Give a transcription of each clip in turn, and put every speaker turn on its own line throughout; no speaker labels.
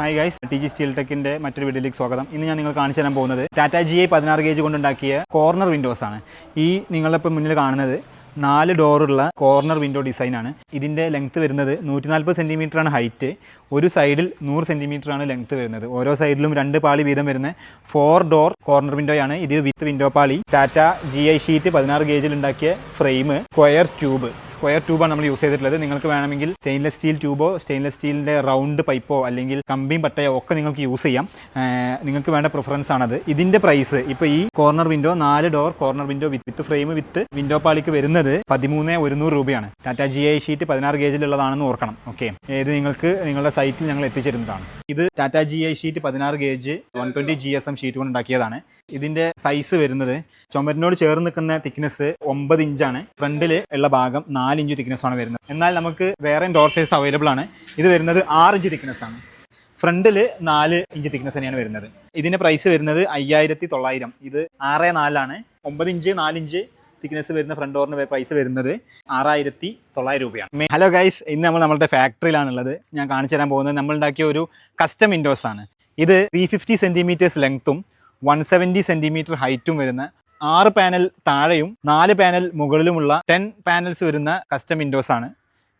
Hi guys T G steel ടെക്കിന്റെ മറ്റൊരു വീഡിയോയിലേക്ക് സ്വാഗതം. ഇന്ന് ഞാൻ നിങ്ങൾ കാണിച്ചു തരാൻ പോകുന്നത് ടാറ്റ ജി ഐ പതിനാറ് ഗേജ് കൊണ്ടുണ്ടാക്കിയ കോർണർ വിൻഡോസ് ആണ്. ഈ നിങ്ങളിപ്പോൾ മുന്നിൽ കാണുന്നത് നാല് ഡോറുള്ള കോർണർ വിൻഡോ ഡിസൈനാണ് ഇതിന്റെ ലെങ്ത്ത് വരുന്നത് നൂറ്റി നാൽപ്പത് ആണ് ഹൈറ്റ് ഒരു സൈഡിൽ നൂറ് ആണ് ലെങ്ത് വരുന്നത്. ഓരോ സൈഡിലും രണ്ട് പാളി വീതം വരുന്ന ഫോർ ഡോർ കോർണർ വിൻഡോയാണ് ഇത് വിത്ത് വിൻഡോ പാളി ടാറ്റ ജി ഐ ഷീറ്റ് പതിനാറ് ഗേജിൽ ഉണ്ടാക്കിയ ഫ്രെയിം സ്ക്വയർ ട്യൂബ് സ്ക്വയർ ട്യൂബാണ് നമ്മൾ യൂസ് ചെയ്തിട്ടുള്ളത്. നിങ്ങൾക്ക് വേണമെങ്കിൽ സ്റ്റെയിൻലെസ് സ്റ്റീൽ ട്യൂബോ സ്റ്റെയിൻലെസ് സ്റ്റീലിന്റെ റൗണ്ട് പൈപ്പോ അല്ലെങ്കിൽ കമ്പിയും പട്ടയോ ഒക്കെ നിങ്ങൾക്ക് യൂസ് ചെയ്യാം. നിങ്ങൾക്ക് വേണ്ട പ്രിഫറൻസ് ആണത്. ഇതിന്റെ പ്രൈസ് ഇപ്പോൾ ഈ കോർണർ വിൻഡോ നാല് door corner window with frame with window പാളിക്ക് വരുന്നത് പതിമൂന്ന് ഒരുന്നൂറ് രൂപയാണ്. ടാറ്റ ജി ഐ ഷീറ്റ് പതിനാറ് ഗേജിലുള്ളതാണെന്ന് ഓർക്കണം. ഓക്കെ ഇത് നിങ്ങൾക്ക് നിങ്ങളുടെ സൈറ്റിൽ ഞങ്ങൾ എത്തിച്ചിരുന്നതാണ്. ഇത് ടാറ്റ ജി ഐ ഷീറ്റ് പതിനാറ് gauge one twenty G S M sheet കൊണ്ട് ഉണ്ടാക്കിയതാണ്. ഇതിന്റെ സൈസ് വരുന്നത് ചുമരിനോട് ചേർന്ന് നിൽക്കുന്ന തിക്നെസ് ഒമ്പത് ഇഞ്ചാണ് ഫ്രണ്ടിൽ ഉള്ള ഭാഗം നാല് ഇഞ്ച് തിക്നെസ് ആണ് വരുന്നത്. എന്നാൽ നമുക്ക് വേറെ ഡോർ സൈസ് അവൈലബിൾ ആണ്. ഇത് വരുന്നത് ആറ് ഇഞ്ച് തിക്നെസ് ആണ്. ഫ്രണ്ടിൽ നാല് ഇഞ്ച് തിക്നെസ് തന്നെയാണ് വരുന്നത്. ഇതിന്റെ പ്രൈസ് വരുന്നത് അയ്യായിരത്തി തൊള്ളായിരം ഇത് ആറ് നാലാണ്. ഒമ്പത് ഇഞ്ച് നാല് ഇഞ്ച് തിക്നെസ് വരുന്ന ഫ്രണ്ട് ഡോറിന് പ്രൈസ് വരുന്നത് ആറായിരത്തി തൊള്ളായിരം രൂപയാണ് ഹലോ ഗൈസ് ഇന്ന് നമ്മൾ നമ്മുടെ ഫാക്ടറിയിലാണുള്ളത് ഞാൻ കാണിച്ചു തരാൻ പോകുന്നത് നമ്മൾ ഉണ്ടാക്കിയ ഒരു കസ്റ്റം വിൻഡോസ് ആണ്. ഇത് ത്രീ ഫിഫ്റ്റി സെന്റിമീറ്റേഴ്സ് ലെങ്ത്തും വൺ സെവന്റി സെന്റിമീറ്റർ ഹൈറ്റും വരുന്ന ആറ് പാനൽ താഴെയും നാല് പാനൽ മുകളിലുമുള്ള ടെൻ പാനൽസ് വരുന്ന കസ്റ്റം വിൻഡോസ് ആണ്.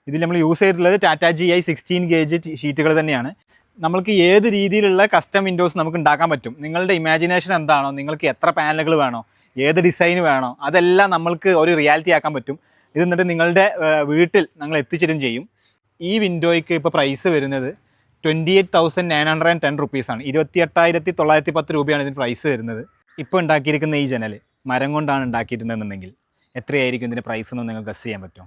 ഇതിൽ നമ്മൾ യൂസ് ചെയ്തിട്ടുള്ളത് Tata G I sixteen gauge ഷീറ്റുകൾ തന്നെയാണ്. നമുക്ക് ഏത് രീതിയിലുള്ള കസ്റ്റം വിൻഡോസ് നമുക്ക് ഉണ്ടാക്കാൻ പറ്റും? നിങ്ങളുടെ ഇമാജിനേഷൻ എന്താണോ? നിങ്ങൾക്ക് എത്ര പാനലുകൾ വേണോ? ഏത് ഡിസൈൻ വേണോ? അതെല്ലാം നമ്മൾക്ക് ഒരു റിയാലിറ്റി ആക്കാൻ പറ്റും. ഇത് എന്നിട്ട് നിങ്ങളുടെ വീട്ടിൽ ഞങ്ങൾ എത്തിച്ചിടും ചെയ്യും. ഈ വിൻഡോയ്ക്ക് ഇപ്പോൾ പ്രൈസ് വരുന്നത് twenty eight thousand nine hundred and ten റുപ്പീസാണ് ഇരുപത്തി എട്ടായിരത്തി തൊള്ളായിരത്തി പത്ത് രൂപയാണ് ഇതിന് പ്രൈസ് വരുന്നത്. ഇപ്പോൾ ഉണ്ടാക്കിയിരിക്കുന്ന ഈ ജനൽ മരം കൊണ്ടാണ് ഉണ്ടാക്കിയിട്ടുണ്ടെന്നുണ്ടെങ്കിൽ എത്രയായിരിക്കും ഇതിന്റെ പ്രൈസ് എന്ന് നിങ്ങൾക്ക് ഗസ് ചെയ്യാൻ പറ്റുമോ?